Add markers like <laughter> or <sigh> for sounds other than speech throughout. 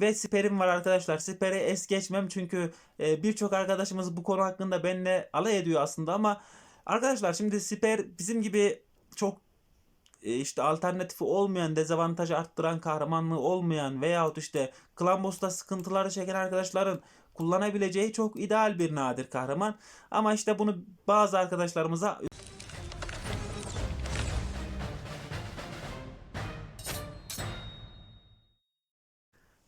ve siperim var arkadaşlar. Siperi es geçmem çünkü e, birçok arkadaşımız bu konu hakkında benimle alay ediyor aslında ama arkadaşlar şimdi siper bizim gibi çok e, işte alternatifi olmayan, dezavantajı arttıran, kahramanlığı olmayan veyahut işte Boss'ta sıkıntıları çeken arkadaşların kullanabileceği çok ideal bir nadir kahraman. Ama işte bunu bazı arkadaşlarımıza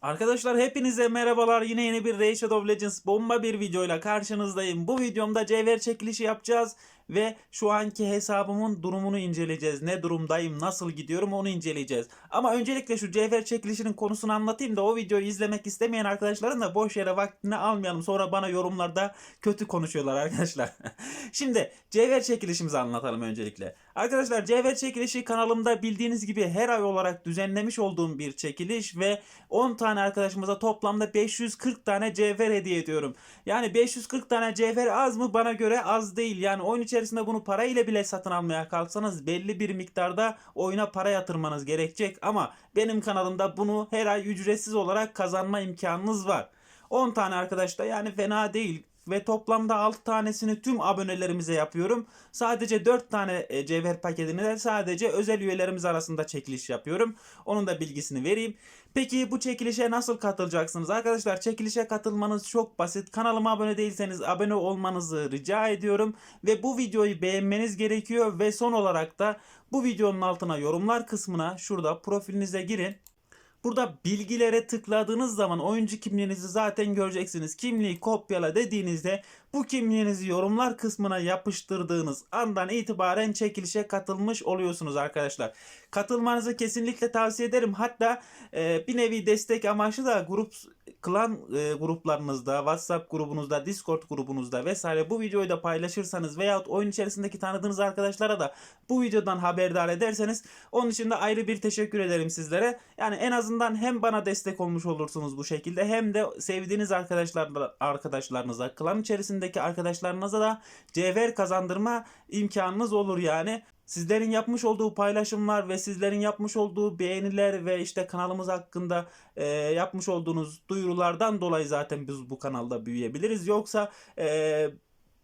Arkadaşlar hepinize merhabalar. Yine yeni bir Raid Shadow Legends bomba bir videoyla karşınızdayım. Bu videomda cevher çekilişi yapacağız ve şu anki hesabımın durumunu inceleyeceğiz. Ne durumdayım, nasıl gidiyorum onu inceleyeceğiz. Ama öncelikle şu cevher çekilişinin konusunu anlatayım da o videoyu izlemek istemeyen arkadaşların da boş yere vaktini almayalım. Sonra bana yorumlarda kötü konuşuyorlar arkadaşlar. <laughs> Şimdi cevher çekilişimizi anlatalım öncelikle. Arkadaşlar cevher çekilişi kanalımda bildiğiniz gibi her ay olarak düzenlemiş olduğum bir çekiliş ve 10 tane arkadaşımıza toplamda 540 tane cevher hediye ediyorum. Yani 540 tane cevher az mı? Bana göre az değil. Yani oyun içerisinde bunu para ile bile satın almaya kalksanız belli bir miktarda oyuna para yatırmanız gerekecek ama benim kanalımda bunu her ay ücretsiz olarak kazanma imkanınız var. 10 tane arkadaş da yani fena değil ve toplamda 6 tanesini tüm abonelerimize yapıyorum. Sadece 4 tane e, cevher paketini de sadece özel üyelerimiz arasında çekiliş yapıyorum. Onun da bilgisini vereyim. Peki bu çekilişe nasıl katılacaksınız? Arkadaşlar çekilişe katılmanız çok basit. Kanalıma abone değilseniz abone olmanızı rica ediyorum. Ve bu videoyu beğenmeniz gerekiyor. Ve son olarak da bu videonun altına yorumlar kısmına şurada profilinize girin. Burada bilgilere tıkladığınız zaman oyuncu kimliğinizi zaten göreceksiniz. Kimliği kopyala dediğinizde bu kimliğinizi yorumlar kısmına yapıştırdığınız andan itibaren çekilişe katılmış oluyorsunuz arkadaşlar. Katılmanızı kesinlikle tavsiye ederim. Hatta e, bir nevi destek amaçlı da grup klan e, gruplarınızda, WhatsApp grubunuzda, Discord grubunuzda vesaire bu videoyu da paylaşırsanız veyahut oyun içerisindeki tanıdığınız arkadaşlara da bu videodan haberdar ederseniz onun için de ayrı bir teşekkür ederim sizlere. Yani en azından hem bana destek olmuş olursunuz bu şekilde hem de sevdiğiniz arkadaşlar arkadaşlarınıza, klan içerisindeki arkadaşlarınıza da cevher kazandırma imkanınız olur yani. Sizlerin yapmış olduğu paylaşımlar ve sizlerin yapmış olduğu beğeniler ve işte kanalımız hakkında e, yapmış olduğunuz duyurulardan dolayı zaten biz bu kanalda büyüyebiliriz. Yoksa e,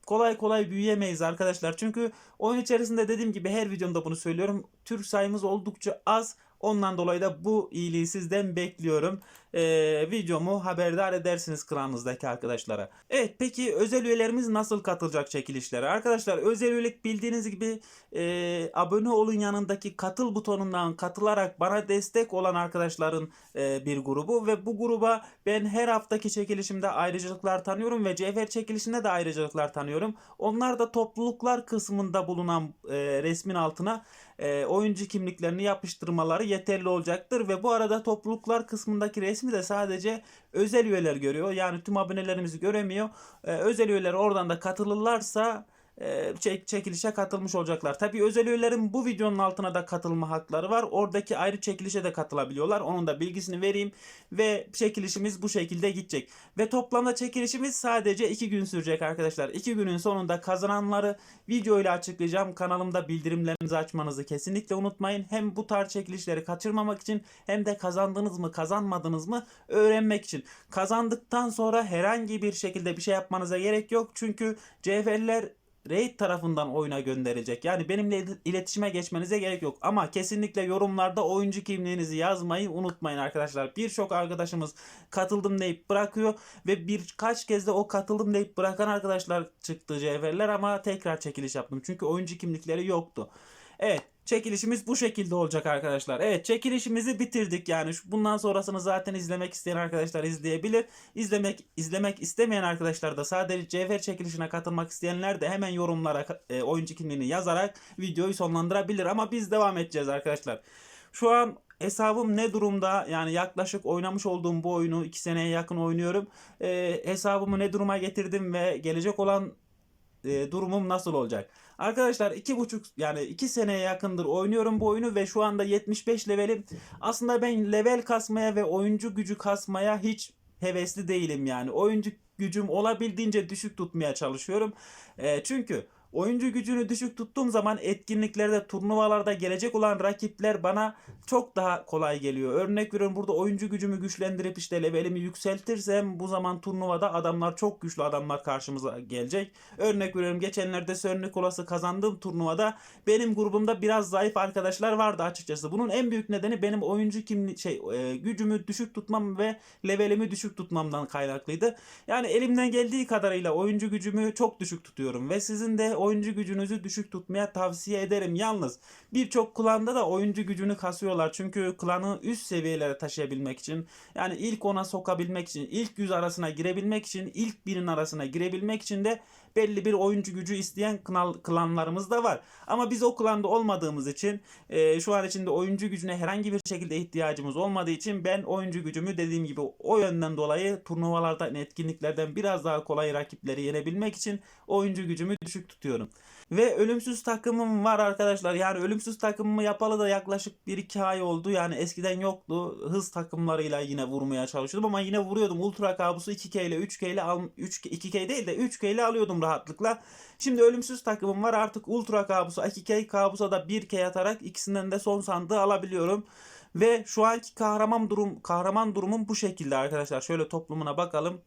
kolay kolay büyüyemeyiz arkadaşlar. Çünkü oyun içerisinde dediğim gibi her videomda bunu söylüyorum. Tür sayımız oldukça az. Ondan dolayı da bu iyiliği sizden bekliyorum. Ee, videomu haberdar edersiniz klanınızdaki arkadaşlara. Evet peki özel üyelerimiz nasıl katılacak çekilişlere? Arkadaşlar özel üyelik bildiğiniz gibi e, abone olun yanındaki katıl butonundan katılarak bana destek olan arkadaşların e, bir grubu ve bu gruba ben her haftaki çekilişimde ayrıcalıklar tanıyorum ve cevher çekilişinde de ayrıcalıklar tanıyorum. Onlar da topluluklar kısmında bulunan e, resmin altına e, oyuncu kimliklerini yapıştırmaları yeterli olacaktır ve bu arada topluluklar kısmındaki resmi de sadece özel üyeler görüyor. Yani tüm abonelerimizi göremiyor. E, özel üyeler oradan da katılırlarsa çek, çekilişe katılmış olacaklar. Tabii özel üyelerin bu videonun altına da katılma hakları var. Oradaki ayrı çekilişe de katılabiliyorlar. Onun da bilgisini vereyim ve çekilişimiz bu şekilde gidecek. Ve toplamda çekilişimiz sadece 2 gün sürecek arkadaşlar. 2 günün sonunda kazananları video ile açıklayacağım. Kanalımda bildirimlerinizi açmanızı kesinlikle unutmayın. Hem bu tarz çekilişleri kaçırmamak için hem de kazandınız mı kazanmadınız mı öğrenmek için. Kazandıktan sonra herhangi bir şekilde bir şey yapmanıza gerek yok. Çünkü cevherler Raid tarafından oyuna gönderecek. Yani benimle iletişime geçmenize gerek yok. Ama kesinlikle yorumlarda oyuncu kimliğinizi yazmayı unutmayın arkadaşlar. Birçok arkadaşımız katıldım deyip bırakıyor ve birkaç kez de o katıldım deyip bırakan arkadaşlar çıktı cevherler ama tekrar çekiliş yaptım. Çünkü oyuncu kimlikleri yoktu. Evet çekilişimiz bu şekilde olacak arkadaşlar. Evet çekilişimizi bitirdik yani bundan sonrasını zaten izlemek isteyen arkadaşlar izleyebilir. İzlemek izlemek istemeyen arkadaşlar da sadece cevher çekilişine katılmak isteyenler de hemen yorumlara e, oyuncu kimliğini yazarak videoyu sonlandırabilir ama biz devam edeceğiz arkadaşlar. Şu an hesabım ne durumda? Yani yaklaşık oynamış olduğum bu oyunu 2 seneye yakın oynuyorum. E, hesabımı ne duruma getirdim ve gelecek olan e, durumum nasıl olacak? Arkadaşlar iki buçuk yani iki seneye yakındır oynuyorum bu oyunu ve şu anda 75 levelim. Aslında ben level kasmaya ve oyuncu gücü kasmaya hiç hevesli değilim yani. Oyuncu gücüm olabildiğince düşük tutmaya çalışıyorum. E, çünkü Oyuncu gücünü düşük tuttuğum zaman etkinliklerde, turnuvalarda gelecek olan rakipler bana çok daha kolay geliyor. Örnek veriyorum burada oyuncu gücümü güçlendirip işte levelimi yükseltirsem bu zaman turnuvada adamlar çok güçlü adamlar karşımıza gelecek. Örnek veriyorum geçenlerde Sir Nicholas'ı kazandığım turnuvada benim grubumda biraz zayıf arkadaşlar vardı açıkçası. Bunun en büyük nedeni benim oyuncu kimli şey e, gücümü düşük tutmam ve levelimi düşük tutmamdan kaynaklıydı. Yani elimden geldiği kadarıyla oyuncu gücümü çok düşük tutuyorum ve sizin de oyuncu gücünüzü düşük tutmaya tavsiye ederim. Yalnız birçok klanda da oyuncu gücünü kasıyorlar. Çünkü klanı üst seviyelere taşıyabilmek için yani ilk ona sokabilmek için, ilk yüz arasına girebilmek için, ilk binin arasına girebilmek için de belli bir oyuncu gücü isteyen klan, klanlarımız da var. Ama biz o klanda olmadığımız için e, şu an içinde oyuncu gücüne herhangi bir şekilde ihtiyacımız olmadığı için ben oyuncu gücümü dediğim gibi o yönden dolayı turnuvalardan, etkinliklerden biraz daha kolay rakipleri yenebilmek için oyuncu gücümü düşük tutuyorum. Ve ölümsüz takımım var arkadaşlar. Yani ölümsüz takımımı yapalı da yaklaşık 1-2 ay oldu. Yani eskiden yoktu. Hız takımlarıyla yine vurmaya çalışıyordum ama yine vuruyordum. Ultra kabusu 2K ile 3K ile al 3 2K değil de 3K ile alıyordum rahatlıkla. Şimdi ölümsüz takımım var. Artık ultra kabusu 2K kabusa da 1K atarak ikisinden de son sandığı alabiliyorum. Ve şu anki kahraman durum kahraman durumum bu şekilde arkadaşlar. Şöyle toplumuna bakalım.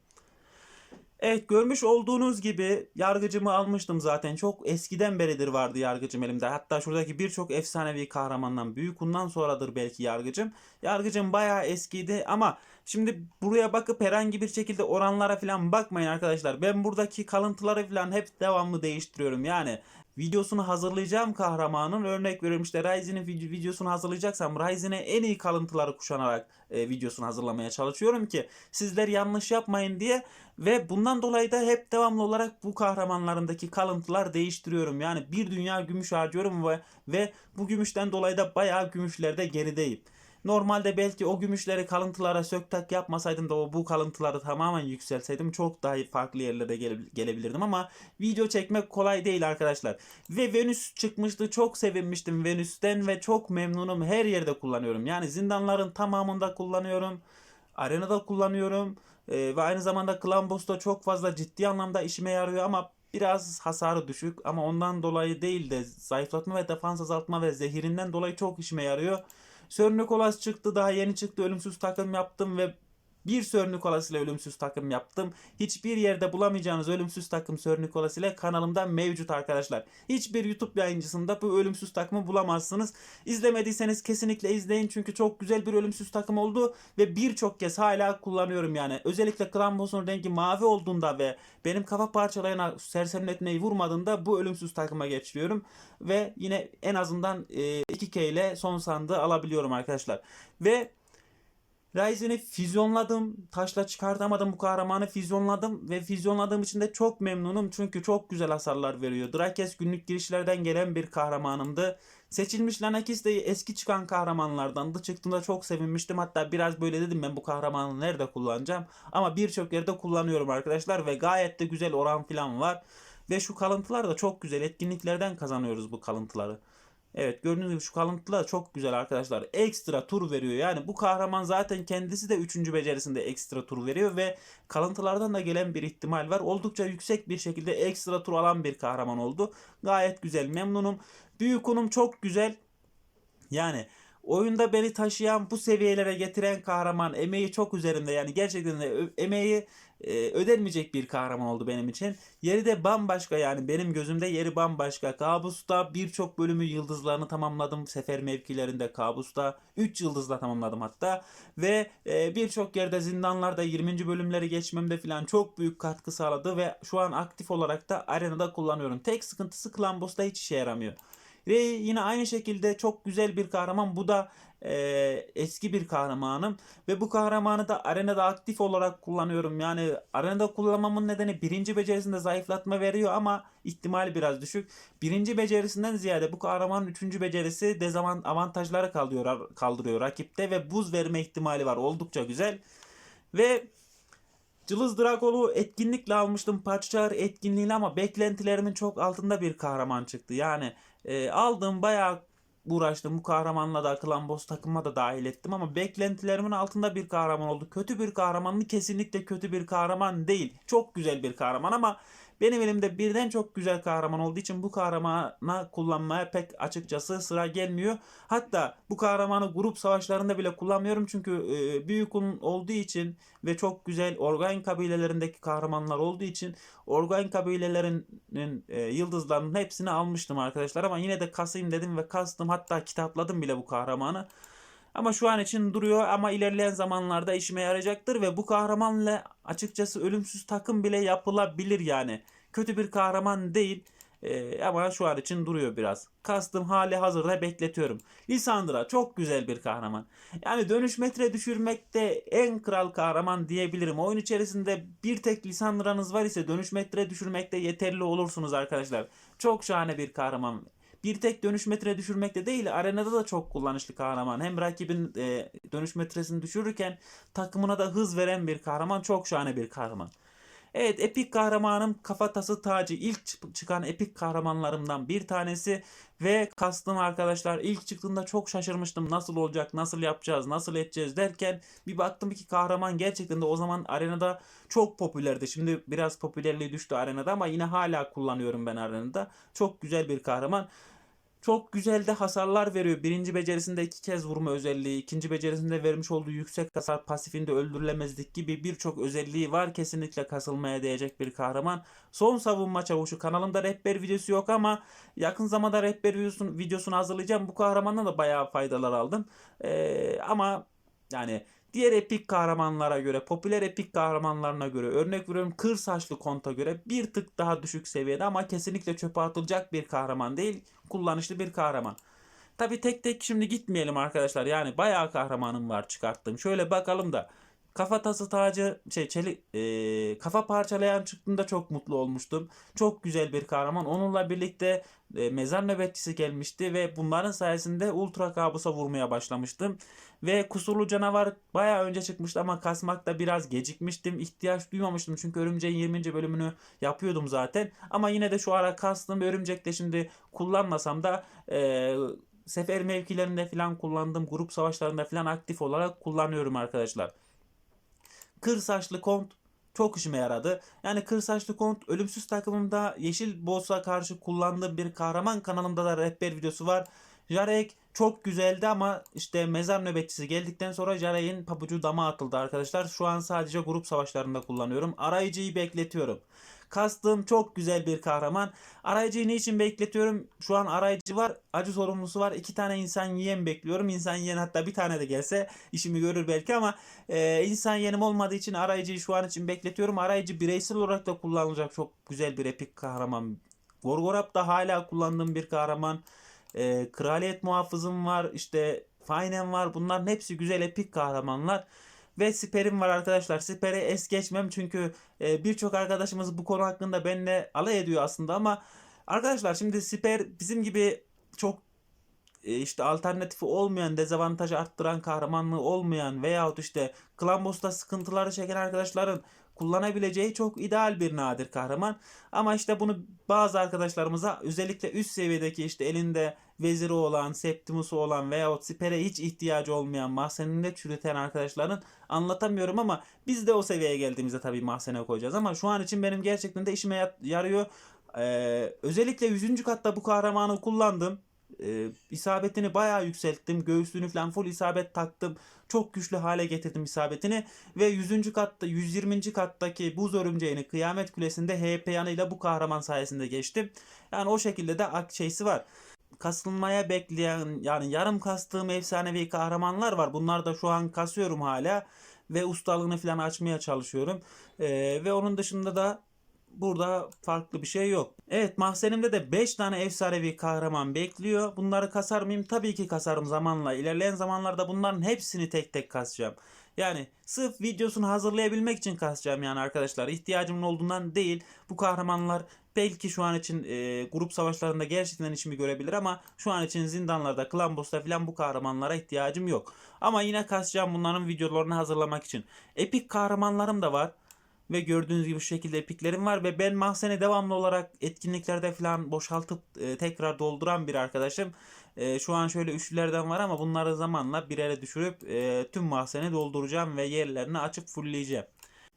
Evet görmüş olduğunuz gibi yargıcımı almıştım zaten. Çok eskiden beridir vardı yargıcım elimde. Hatta şuradaki birçok efsanevi kahramandan büyük bundan sonradır belki yargıcım. Yargıcım bayağı eskiydi ama şimdi buraya bakıp herhangi bir şekilde oranlara falan bakmayın arkadaşlar. Ben buradaki kalıntıları falan hep devamlı değiştiriyorum. Yani videosunu hazırlayacağım kahramanın örnek veriyorum işte Ryzen'in videosunu hazırlayacaksam Ryzen'e en iyi kalıntıları kuşanarak e, videosunu hazırlamaya çalışıyorum ki sizler yanlış yapmayın diye ve bundan dolayı da hep devamlı olarak bu kahramanlarındaki kalıntılar değiştiriyorum. Yani bir dünya gümüş harcıyorum ve ve bu gümüşten dolayı da bayağı gümüşlerde gerideyim. Normalde belki o gümüşleri kalıntılara söktak yapmasaydım da o bu kalıntıları tamamen yükselseydim çok daha farklı yerlere gele, gelebilirdim ama video çekmek kolay değil arkadaşlar. Ve Venüs çıkmıştı çok sevinmiştim Venüs'ten ve çok memnunum her yerde kullanıyorum. Yani zindanların tamamında kullanıyorum. Arenada kullanıyorum. Ee, ve aynı zamanda Clan Boss'ta çok fazla ciddi anlamda işime yarıyor ama biraz hasarı düşük ama ondan dolayı değil de zayıflatma ve defans azaltma ve zehirinden dolayı çok işime yarıyor. Sir Nicholas çıktı daha yeni çıktı. Ölümsüz takım yaptım ve bir Sir Nicholas ile ölümsüz takım yaptım. Hiçbir yerde bulamayacağınız ölümsüz takım Sir Nicholas ile kanalımda mevcut arkadaşlar. Hiçbir YouTube yayıncısında bu ölümsüz takımı bulamazsınız. İzlemediyseniz kesinlikle izleyin çünkü çok güzel bir ölümsüz takım oldu ve birçok kez hala kullanıyorum yani. Özellikle Clan Boss'un rengi mavi olduğunda ve benim kafa parçalayana sersemletmeyi vurmadığında bu ölümsüz takıma geçiyorum. Ve yine en azından 2K ile son sandığı alabiliyorum arkadaşlar. Ve Ryzen'i füzyonladım. Taşla çıkartamadım bu kahramanı füzyonladım ve füzyonladığım için de çok memnunum çünkü çok güzel hasarlar veriyor. Drakes günlük girişlerden gelen bir kahramanımdı. Seçilmiş Lanakis de eski çıkan kahramanlardandı. Çıktığında çok sevinmiştim. Hatta biraz böyle dedim ben bu kahramanı nerede kullanacağım. Ama birçok yerde kullanıyorum arkadaşlar ve gayet de güzel oran falan var. Ve şu kalıntılar da çok güzel. Etkinliklerden kazanıyoruz bu kalıntıları. Evet gördüğünüz gibi şu kalıntılar çok güzel arkadaşlar. Ekstra tur veriyor. Yani bu kahraman zaten kendisi de 3. becerisinde ekstra tur veriyor ve kalıntılardan da gelen bir ihtimal var. Oldukça yüksek bir şekilde ekstra tur alan bir kahraman oldu. Gayet güzel memnunum. Büyük unum çok güzel. Yani oyunda beni taşıyan bu seviyelere getiren kahraman emeği çok üzerimde yani gerçekten de emeği e, ödenmeyecek bir kahraman oldu benim için. Yeri de bambaşka yani benim gözümde yeri bambaşka. Kabus'ta birçok bölümü yıldızlarını tamamladım. Sefer mevkilerinde Kabus'ta 3 yıldızla tamamladım hatta. Ve e, birçok yerde zindanlarda 20. bölümleri geçmemde falan çok büyük katkı sağladı ve şu an aktif olarak da arenada kullanıyorum. Tek sıkıntısı Clan Boss'ta hiç işe yaramıyor. Ve yine aynı şekilde çok güzel bir kahraman. Bu da e, eski bir kahramanım. Ve bu kahramanı da arenada aktif olarak kullanıyorum. Yani arenada kullanmamın nedeni birinci becerisinde zayıflatma veriyor ama ihtimali biraz düşük. Birinci becerisinden ziyade bu kahramanın üçüncü becerisi dezavant avantajları kaldırıyor, kaldırıyor rakipte ve buz verme ihtimali var. Oldukça güzel. Ve Cılız Drakol'u etkinlikle almıştım. Parçalar etkinliğiyle ama beklentilerimin çok altında bir kahraman çıktı. Yani e, aldım bayağı uğraştım. Bu kahramanla da Clan Boss takıma da dahil ettim ama beklentilerimin altında bir kahraman oldu. Kötü bir kahraman mı? Kesinlikle kötü bir kahraman değil. Çok güzel bir kahraman ama Benim elimde birden çok güzel kahraman olduğu için bu kahramana kullanmaya pek açıkçası sıra gelmiyor. Hatta bu kahramanı grup savaşlarında bile kullanmıyorum çünkü e, büyük olduğu için ve çok güzel organ kabilelerindeki kahramanlar olduğu için organ kabilelerinin e, yıldızlarının hepsini almıştım arkadaşlar ama yine de kasayım dedim ve kastım hatta kitapladım bile bu kahramanı. Ama şu an için duruyor ama ilerleyen zamanlarda işime yarayacaktır ve bu kahramanla açıkçası ölümsüz takım bile yapılabilir yani. Kötü bir kahraman değil Ee, ama şu an için duruyor biraz. Kastım hali hazırda bekletiyorum. Lisandra çok güzel bir kahraman. Yani dönüş metre düşürmekte en kral kahraman diyebilirim. Oyun içerisinde bir tek Lisandra'nız var ise dönüş metre düşürmekte yeterli olursunuz arkadaşlar. Çok şahane bir kahraman bir tek dönüş metre düşürmekte değil arenada da çok kullanışlı kahraman. Hem rakibin e, dönüş metresini düşürürken takımına da hız veren bir kahraman. Çok şahane bir kahraman. Evet epik kahramanım kafatası tacı ilk çıkan epik kahramanlarımdan bir tanesi ve kastım arkadaşlar ilk çıktığında çok şaşırmıştım nasıl olacak nasıl yapacağız nasıl edeceğiz derken bir baktım ki kahraman gerçekten de o zaman arenada çok popülerdi. Şimdi biraz popülerliği düştü arenada ama yine hala kullanıyorum ben arenada. Çok güzel bir kahraman. Çok güzel de hasarlar veriyor. Birinci becerisinde iki kez vurma özelliği, ikinci becerisinde vermiş olduğu yüksek hasar, pasifinde öldürülemezlik gibi birçok özelliği var. Kesinlikle kasılmaya değecek bir kahraman. Son savunma çavuşu. Kanalımda rehber videosu yok ama yakın zamanda rehber videosunu, videosunu hazırlayacağım. Bu kahramandan da bayağı faydalar aldım. Ee, ama yani diğer epik kahramanlara göre, popüler epik kahramanlarına göre, örnek veriyorum kır saçlı konta göre bir tık daha düşük seviyede ama kesinlikle çöpe atılacak bir kahraman değil, kullanışlı bir kahraman. Tabi tek tek şimdi gitmeyelim arkadaşlar. Yani bayağı kahramanım var çıkarttım. Şöyle bakalım da kafa tası tacı şey çelik e, kafa parçalayan çıktığında çok mutlu olmuştum. Çok güzel bir kahraman. Onunla birlikte e, mezar nöbetçisi gelmişti ve bunların sayesinde ultra kabusa vurmaya başlamıştım. Ve kusurlu canavar bayağı önce çıkmıştı ama kasmakta biraz gecikmiştim. İhtiyaç duymamıştım çünkü örümceğin 20. bölümünü yapıyordum zaten. Ama yine de şu ara kastım örümcekte şimdi kullanmasam da e, sefer mevkilerinde falan kullandığım grup savaşlarında falan aktif olarak kullanıyorum arkadaşlar. Kır saçlı kont çok işime yaradı. Yani kır saçlı kont ölümsüz takımımda yeşil boss'a karşı kullandığım bir kahraman kanalımda da rehber videosu var. Jarek çok güzeldi ama işte mezar nöbetçisi geldikten sonra Jarek'in pabucu dama atıldı arkadaşlar. Şu an sadece grup savaşlarında kullanıyorum. Arayıcıyı bekletiyorum. Kastım çok güzel bir kahraman. Arayıcıyı niçin bekletiyorum? Şu an arayıcı var. Acı sorumlusu var. iki tane insan yiyen bekliyorum. İnsan yiyen hatta bir tane de gelse işimi görür belki ama e, insan yenim olmadığı için arayıcıyı şu an için bekletiyorum. Arayıcı bireysel olarak da kullanılacak çok güzel bir epik kahraman. Gorgorap'ta hala kullandığım bir kahraman. E, Kraliyet muhafızım var. İşte Faynem var. Bunların hepsi güzel epik kahramanlar. Ve siperim var arkadaşlar. Siperi es geçmem çünkü e, birçok arkadaşımız bu konu hakkında benimle alay ediyor aslında ama arkadaşlar şimdi siper bizim gibi çok e, işte alternatifi olmayan, dezavantajı arttıran kahramanlığı olmayan veyahut işte Boss'ta sıkıntıları çeken arkadaşların kullanabileceği çok ideal bir nadir kahraman. Ama işte bunu bazı arkadaşlarımıza özellikle üst seviyedeki işte elinde veziri olan, septimusu olan veyahut sipere hiç ihtiyacı olmayan mahzeninde çürüten arkadaşların anlatamıyorum ama biz de o seviyeye geldiğimizde tabii mahzene koyacağız. Ama şu an için benim gerçekten de işime yarıyor. Ee, özellikle 100. katta bu kahramanı kullandım. Ee, isabetini bayağı yükselttim. Göğüslüğünü falan full isabet taktım. Çok güçlü hale getirdim isabetini. Ve 100. katta 120. kattaki buz örümceğini kıyamet kulesinde HP yanıyla bu kahraman sayesinde geçtim. Yani o şekilde de ak şeysi var. Kasılmaya bekleyen yani yarım kastığım efsanevi kahramanlar var. Bunlar da şu an kasıyorum hala. Ve ustalığını falan açmaya çalışıyorum. Ee, ve onun dışında da burada farklı bir şey yok. Evet mahzenimde de 5 tane efsanevi kahraman bekliyor. Bunları kasar mıyım? Tabii ki kasarım zamanla. İlerleyen zamanlarda bunların hepsini tek tek kasacağım. Yani sırf videosunu hazırlayabilmek için kasacağım yani arkadaşlar. İhtiyacımın olduğundan değil. Bu kahramanlar belki şu an için e, grup savaşlarında gerçekten işimi görebilir ama şu an için zindanlarda, Clan Boss'ta falan bu kahramanlara ihtiyacım yok. Ama yine kasacağım bunların videolarını hazırlamak için. Epik kahramanlarım da var. Ve gördüğünüz gibi şu şekilde epiklerim var ve ben mahzene devamlı olarak etkinliklerde falan boşaltıp e, tekrar dolduran bir arkadaşım. E, şu an şöyle üçlülerden var ama bunları zamanla bir yere düşürüp e, tüm mahzeni dolduracağım ve yerlerini açıp fullleyeceğim.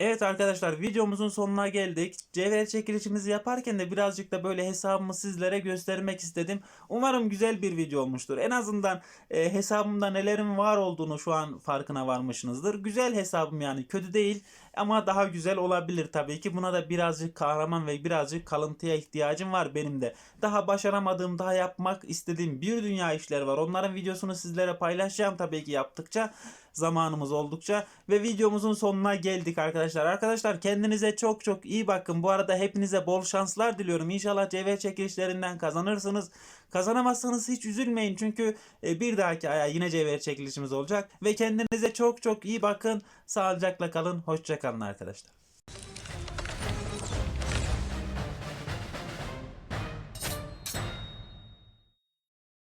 Evet arkadaşlar videomuzun sonuna geldik. Cevher çekilişimizi yaparken de birazcık da böyle hesabımı sizlere göstermek istedim. Umarım güzel bir video olmuştur. En azından e, hesabımda nelerin var olduğunu şu an farkına varmışsınızdır. Güzel hesabım yani kötü değil ama daha güzel olabilir tabii ki. Buna da birazcık kahraman ve birazcık kalıntıya ihtiyacım var benim de. Daha başaramadığım, daha yapmak istediğim bir dünya işler var. Onların videosunu sizlere paylaşacağım tabii ki yaptıkça zamanımız oldukça ve videomuzun sonuna geldik arkadaşlar. Arkadaşlar kendinize çok çok iyi bakın. Bu arada hepinize bol şanslar diliyorum. İnşallah cevher çekilişlerinden kazanırsınız. Kazanamazsanız hiç üzülmeyin çünkü e, bir dahaki aya yine cevher çekilişimiz olacak ve kendinize çok çok iyi bakın. Sağlıcakla kalın. Hoşça kalın arkadaşlar.